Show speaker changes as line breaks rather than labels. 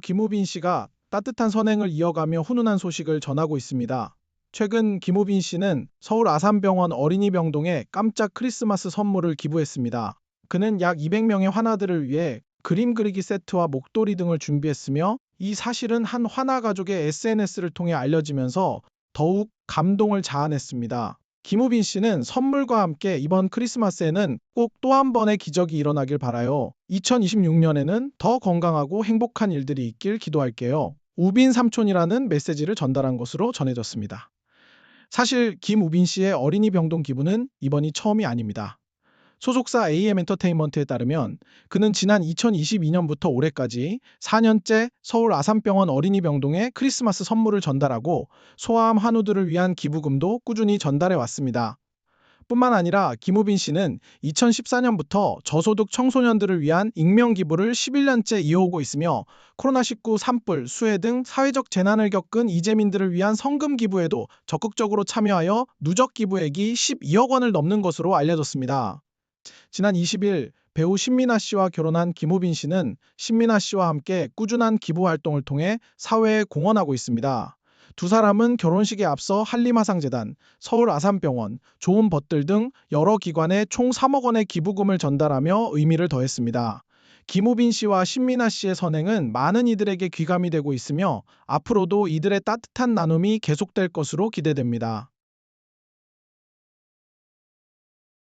김우빈 씨가 따뜻한 선행을 이어가며 훈훈한 소식을 전하고 있습니다. 최근 김우빈 씨는 서울 아산병원 어린이병동에 깜짝 크리스마스 선물을 기부했습니다. 그는 약 200명의 환아들을 위해 그림 그리기 세트와 목도리 등을 준비했으며 이 사실은 한 환아 가족의 SNS를 통해 알려지면서 더욱 감동을 자아냈습니다. 김우빈 씨는 선물과 함께 이번 크리스마스에는 꼭 또 한 번의 기적이 일어나길 바라요. 2026년에는 더 건강하고 행복한 일들이 있길 기도할게요. 우빈 삼촌이라는 메시지를 전달한 것으로 전해졌습니다. 사실 김우빈 씨의 어린이 병동 기부는 이번이 처음이 아닙니다. 소속사 AM 엔터테인먼트에 따르면 그는 지난 2022년부터 올해까지 4년째 서울 아산병원 어린이 병동에 크리스마스 선물을 전달하고 소아암 한우들을 위한 기부금도 꾸준히 전달해 왔습니다. 뿐만 아니라 김우빈 씨는 2014년부터 저소득 청소년들을 위한 익명 기부를 11년째 이어오고 있으며 코로나19 산불, 수해 등 사회적 재난을 겪은 이재민들을 위한 성금 기부에도 적극적으로 참여하여 누적 기부액이 12억 원을 넘는 것으로 알려졌습니다. 지난 20일 배우 신민아 씨와 결혼한 김우빈 씨는 신민아 씨와 함께 꾸준한 기부 활동을 통해 사회에 공헌하고 있습니다. 두 사람은 결혼식에 앞서 한림화상재단, 서울 아산병원, 좋은 벗들 등 여러 기관에 총 3억 원의 기부금을 전달하며 의미를 더했습니다. 김우빈 씨와 신민아 씨의 선행은 많은 이들에게 귀감이 되고 있으며 앞으로도 이들의 따뜻한 나눔이 계속될 것으로 기대됩니다.